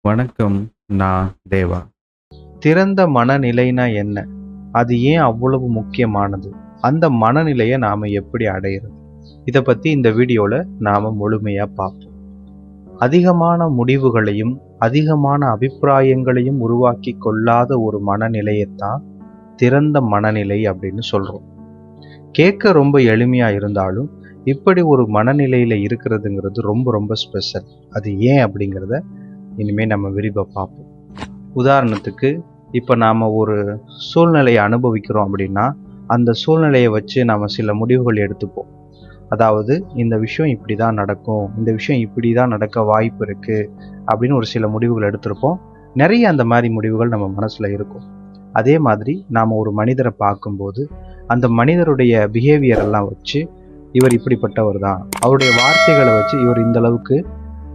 வணக்கம் நான் தேவா. திறந்த மனநிலைனா என்ன? அது ஏன் அவ்வளவு முக்கியமானது? அந்த மனநிலையை நாம் எப்படி அடையிறது? இதை பற்றி இந்த வீடியோவில் நாம் முழுமையாக பார்ப்போம். அதிகமான முடிவுகளையும் அதிகமான அபிப்பிராயங்களையும் உருவாக்கி கொள்ளாத ஒரு மனநிலையைத்தான் திறந்த மனநிலை அப்படின்னு சொல்கிறோம் கேட்க ரொம்ப எளிமையாக இருந்தாலும் இப்படி ஒரு மனநிலையில் இருக்கிறதுங்கிறது ரொம்ப ரொம்ப ஸ்பெஷல். அது ஏன் அப்படிங்கிறத இனிமேல் நம்ம விரிவாக பார்ப்போம். உதாரணத்துக்கு இப்போ நாம் ஒரு சூழ்நிலையை அனுபவிக்கிறோம் அப்படின்னா அந்த சூழ்நிலையை வச்சு நாம் சில முடிவுகள் எடுத்துப்போம். அதாவது இந்த விஷயம் இப்படி தான் நடக்கும் இந்த விஷயம் இப்படி தான் நடக்க வாய்ப்பு இருக்குது அப்படின்னு ஒரு சில முடிவுகள் எடுத்திருப்போம். நிறைய அந்த மாதிரி முடிவுகள் நம்ம மனசில் இருக்கும். அதே மாதிரி நாம் ஒரு மனிதரை பார்க்கும்போது அந்த மனிதருடைய பிஹேவியர் எல்லாம் வச்சு இவர் இப்படிப்பட்டவர் தான். அவருடைய வார்த்தைகளை வச்சு இவர் இந்த அளவுக்கு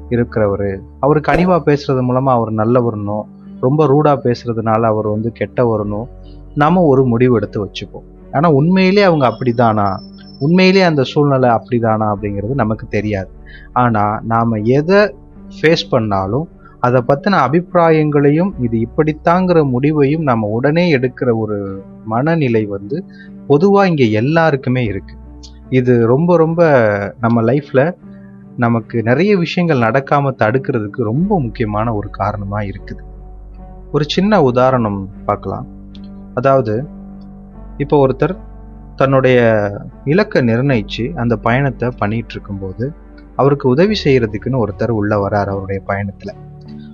இருக்கிறவர். அவர் கனிவாக பேசுறது மூலமாக அவர் நல்லவர்னோ ரொம்ப ரூடாக பேசுறதுனால அவர் வந்து கெட்டவரணும் நாம் ஒரு முடிவு எடுத்து வச்சுப்போம். ஆனால் உண்மையிலே அவங்க அப்படிதானா? உண்மையிலே அந்த சூழ்நிலை அப்படிதானா அப்படிங்கிறது நமக்கு தெரியாது. ஆனால் நாம் எதை ஃபேஸ் பண்ணாலும் அதை பற்றின அபிப்பிராயங்களையும் இது இப்படித்தாங்கிற முடிவையும் நம்ம உடனே எடுக்கிற ஒரு மனநிலை வந்து பொதுவாக இங்கே எல்லாருக்குமே இருக்குது இது ரொம்ப ரொம்ப நம்ம லைஃப்பில் நமக்கு நிறைய விஷயங்கள் நடக்காமல் தடுக்கிறதுக்கு ரொம்ப முக்கியமான ஒரு காரணமாக இருக்குது. ஒரு சின்ன உதாரணம் பார்க்கலாம். அதாவது இப்போ ஒருத்தர் தன்னுடைய இலக்கை நிர்ணயித்து அந்த பயணத்தை பண்ணிட்டு இருக்கும்போது அவருக்கு உதவி செய்யறதுக்குன்னு ஒருத்தர் உள்ள வரார் அவருடைய பயணத்தில்.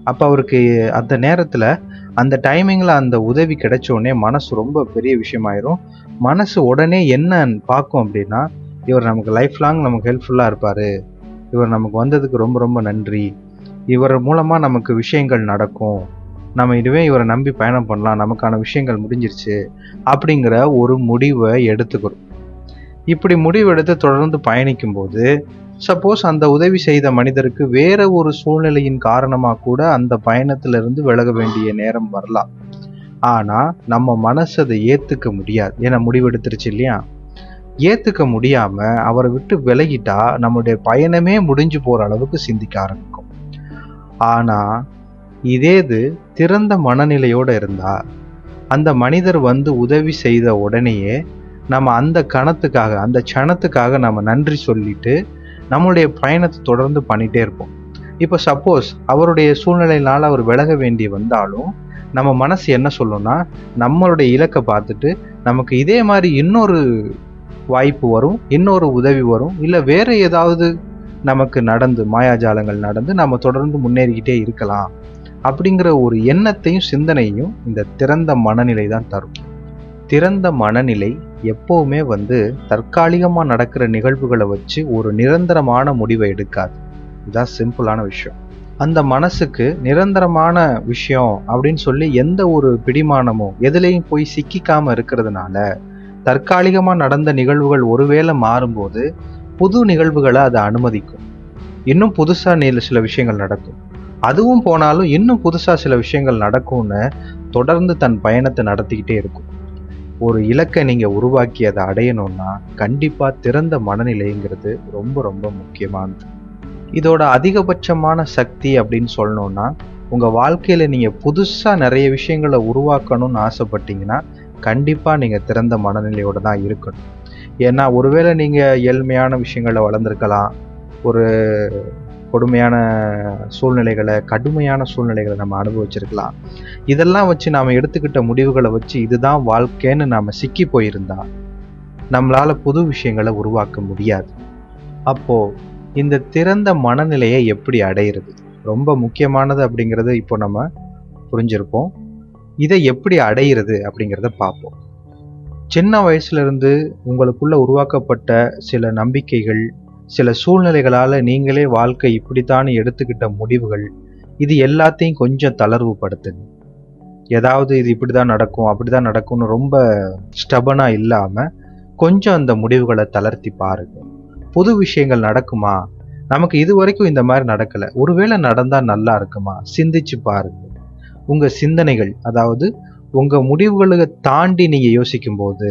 அப்போ அவருக்கு அந்த நேரத்தில் அந்த டைமிங்கில் அந்த உதவி கிடைச்ச உடனே மனசு ரொம்ப பெரிய விஷயமாயிரும். மனசு உடனே என்னன்னு பார்க்கும் அப்படின்னா இவர் நமக்கு லைஃப் லாங் நமக்கு ஹெல்ப்ஃபுல்லாக இருப்பார். இவர் நமக்கு வந்ததுக்கு ரொம்ப ரொம்ப நன்றி. இவர் மூலமாக நமக்கு விஷயங்கள் நடக்கும். நம்ம இதுவே இவரை நம்பி பயணம் பண்ணலாம். நமக்கான விஷயங்கள் முடிஞ்சிருச்சு அப்படிங்கிற ஒரு முடிவை எடுத்துக்கிறோம். இப்படி முடிவு எடுத்து தொடர்ந்து பயணிக்கும் போது சப்போஸ் அந்த உதவி செய்த மனிதருக்கு வேற ஒரு சூழ்நிலையின் காரணமாக கூட அந்த பயணத்திலிருந்து விலக வேண்டிய நேரம் வரலாம். ஆனால் நம்ம மனசு அதை ஏற்றுக்க முடியாது. ஏன்னா முடிவெடுத்துருச்சு இல்லையா? ஏற்றுக்க முடியாமல் அவரை விட்டு விலகிட்டா நம்மளுடைய பயணமே முடிஞ்சு போகிற அளவுக்கு சிந்திக்க ஆரம்பிக்கும். ஆனால் இதே இது திறந்த மனநிலையோடு இருந்தால் அந்த மனிதர் வந்து உதவி செய்த உடனேயே நம்ம அந்த கணத்துக்காக அந்த க்ஷணத்துக்காக நம்ம நன்றி சொல்லிட்டு நம்மளுடைய பயணத்தை தொடர்ந்து பண்ணிகிட்டே இருப்போம். இப்போ சப்போஸ் அவருடைய சூழ்நிலையினால் அவர் விலக வேண்டி வந்தாலும் நம்ம மனசு என்ன சொல்லும்னா நம்மளுடைய இலக்கை பார்த்துட்டு நமக்கு இதே மாதிரி இன்னொரு வாய்ப்பு வரும் இன்னொரு உதவி வரும் இல்லை வேறு ஏதாவது நமக்கு நடந்து மாயாஜாலங்கள் நடந்து நம்ம தொடர்ந்து முன்னேறிக்கிட்டே இருக்கலாம். அப்படிங்கிற ஒரு எண்ணத்தையும் சிந்தனையும் இந்த திறந்த மனநிலை தான் தரும். திறந்த மனநிலை எப்போவுமே வந்து தற்காலிகமாக நடக்கிற நிகழ்வுகளை வச்சு ஒரு நிரந்தரமான முடிவை எடுக்காது. இதுதான் சிம்பிளான விஷயம். அந்த மனசுக்கு நிரந்தரமான விஷயம் அப்படின்னு சொல்லி எந்த ஒரு பிடிமானமும் எதுலேயும் போய் சிக்கிக்காம இருக்கிறதுனால தற்காலிகமாக நடந்த நிகழ்வுகள் ஒருவேளை மாறும்போது புது நிகழ்வுகளை அதை அனுமதிக்கும். இன்னும் புதுசாக சில விஷயங்கள் நடக்கும். அதுவும் போனாலும் இன்னும் புதுசாக சில விஷயங்கள் நடக்கும்னு தொடர்ந்து தன் பயணத்தை நடத்திக்கிட்டே இருக்கும். ஒரு இலக்கை நீங்கள் உருவாக்கி அதை அடையணும்னா கண்டிப்பாக திறந்த மனநிலைங்கிறது ரொம்ப ரொம்ப முக்கியமானது. இதோட அதிகபட்சமான சக்தி அப்படின்னு சொல்லணும்னா உங்கள் வாழ்க்கையில் நீங்கள் புதுசாக நிறைய விஷயங்களை உருவாக்கணும்னு ஆசைப்பட்டீங்கன்னா கண்டிப்பாக நீங்கள் திறந்த மனநிலையோடு தான் இருக்கணும். ஏன்னா ஒருவேளை நீங்கள் ஏழ்மையான விஷயங்களை வளர்ந்துருக்கலாம் ஒரு கொடுமையான சூழ்நிலைகளை கடுமையான சூழ்நிலைகளை நம்ம அனுபவிச்சிருக்கலாம். இதெல்லாம் வச்சு நாம் எடுத்துக்கிட்ட முடிவுகளை வச்சு இதுதான் வாழ்க்கைன்னு நாம் சிக்கி போயிருந்தா நம்மளால் புது விஷயங்களை உருவாக்க முடியாது. அப்போது இந்த திறந்த மனநிலையை எப்படி அடையிறது? ரொம்ப முக்கியமானது அப்படிங்கிறது இப்போ நம்ம புரிஞ்சிருப்போம். இதை எப்படி அடையிறது அப்படிங்கிறத பார்ப்போம். சின்ன வயசுலேருந்து உங்களுக்குள்ள உருவாக்கப்பட்ட சில நம்பிக்கைகள் சில சூழ்நிலைகளால் நீங்களே வாழ்க்கை இப்படித்தான் எடுத்துக்கிட்ட முடிவுகள் இது எல்லாத்தையும் கொஞ்சம் தளர்வுபடுத்துங்க. ஏதாவது இது இப்படி தான் நடக்கும் அப்படி தான் நடக்கும்னு ரொம்ப ஸ்டபனாக இல்லாமல் கொஞ்சம் அந்த முடிவுகளை தளர்த்தி பாருங்க. புது விஷயங்கள் நடக்குமா? நமக்கு இது வரைக்கும் இந்த மாதிரி நடக்கலை. ஒருவேளை நடந்தால் நல்லா இருக்குமா? சிந்திச்சு பாருங்க. உங்கள் சிந்தனைகள் அதாவது உங்கள் முடிவுகளை தாண்டி நீங்கள் யோசிக்கும்போது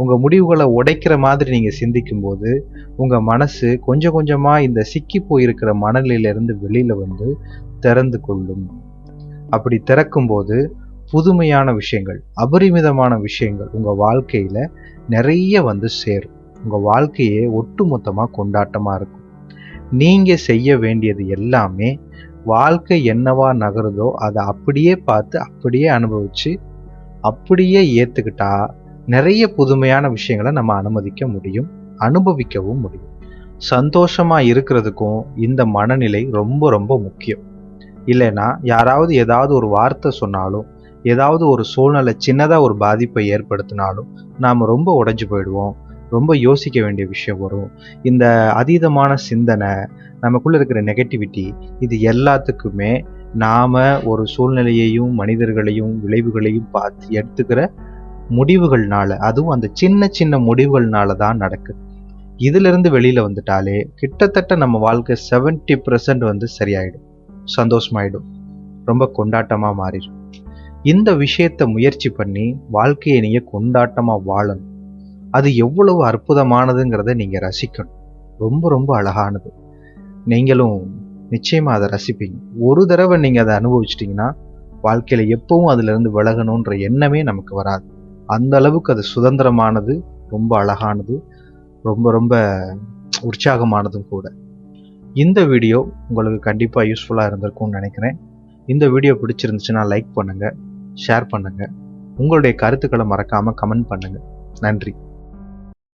உங்கள் முடிவுகளை உடைக்கிற மாதிரி நீங்கள் சிந்திக்கும்போது உங்கள் மனசு கொஞ்சம் கொஞ்சமாக இந்த சிக்கி போயிருக்கிற மனநிலையிலேருந்து வெளியில் வந்து திறந்து கொள்ளும். அப்படி திறக்கும்போது புதுமையான விஷயங்கள் அபரிமிதமான விஷயங்கள் உங்கள் வாழ்க்கையில் நிறைய வந்து சேரும். உங்கள் வாழ்க்கையே ஒட்டுமொத்தமாக கொண்டாட்டமாக இருக்கும். நீங்கள் செய்ய வேண்டியது எல்லாமே வாழ்க்கை என்னவா நகருதோ அதை அப்படியே பார்த்து அப்படியே அனுபவித்து அப்படியே ஏற்றுக்கிட்டா நிறைய புதுமையான விஷயங்களை நம்ம அனுமதிக்க முடியும் அனுபவிக்கவும் முடியும். சந்தோஷமா இருக்கிறதுக்கும் இந்த மனநிலை ரொம்ப ரொம்ப முக்கியம். இல்லைன்னா யாராவது ஏதாவது ஒரு வார்த்தை சொன்னாலும் ஏதாவது ஒரு சூழ்நிலை சின்னதாக ஒரு பாதிப்பை ஏற்படுத்தினாலும் நாம் ரொம்ப உடைஞ்சு போயிடுவோம். ரொம்ப யோசிக்க வேண்டிய விஷயம் வரும். இந்த அதீதமான சிந்தனை நமக்குள்ள இருக்கிற நெகட்டிவிட்டி இது எல்லாத்துக்குமே நாம ஒரு சூழ்நிலையையும் மனிதர்களையும் விளைவுகளையும் பார்த்து எடுத்துக்கிற முடிவுகள்னால அதுவும் அந்த சின்ன சின்ன முடிவுகள்னால தான் நடக்குது இதுல இருந்து வெளியில வந்துட்டாலே கிட்டத்தட்ட நம்ம வாழ்க்கை 70% வந்து சரியாயிடும். சந்தோஷமாயிடும். ரொம்ப கொண்டாட்டமா மாறிடும். இந்த விஷயத்த முயற்சி பண்ணி வாழ்க்கையை நீங்க கொண்டாட்டமா வாழணும். அது எவ்வளவு அற்புதமானதுங்கிறத நீங்க ரசிக்கணும். ரொம்ப ரொம்ப அழகானது. நீங்களும் நிச்சயமா அதை ரசிப்பீங்க. ஒரு தடவை நீங்க அதை அனுபவிச்சிட்டிங்கன்னா வாழ்க்கையில எப்பவும் அதுல இருந்து விலகணுன்ற எண்ணமே நமக்கு வராது. அந்த அளவுக்கு அது சுதந்திரமானது ரொம்ப அழகானது ரொம்ப ரொம்ப உற்சாகமானதும் கூட. இந்த வீடியோ உங்களுக்கு கண்டிப்பாக யூஸ்ஃபுல்லாக இருந்திருக்கும்னு நினைக்கிறேன். இந்த வீடியோ பிடிச்சிருந்துச்சுன்னா லைக் பண்ணுங்கள் ஷேர் பண்ணுங்கள் உங்களுடைய கருத்துக்களை மறக்காமல் கமெண்ட் பண்ணுங்கள் நன்றி.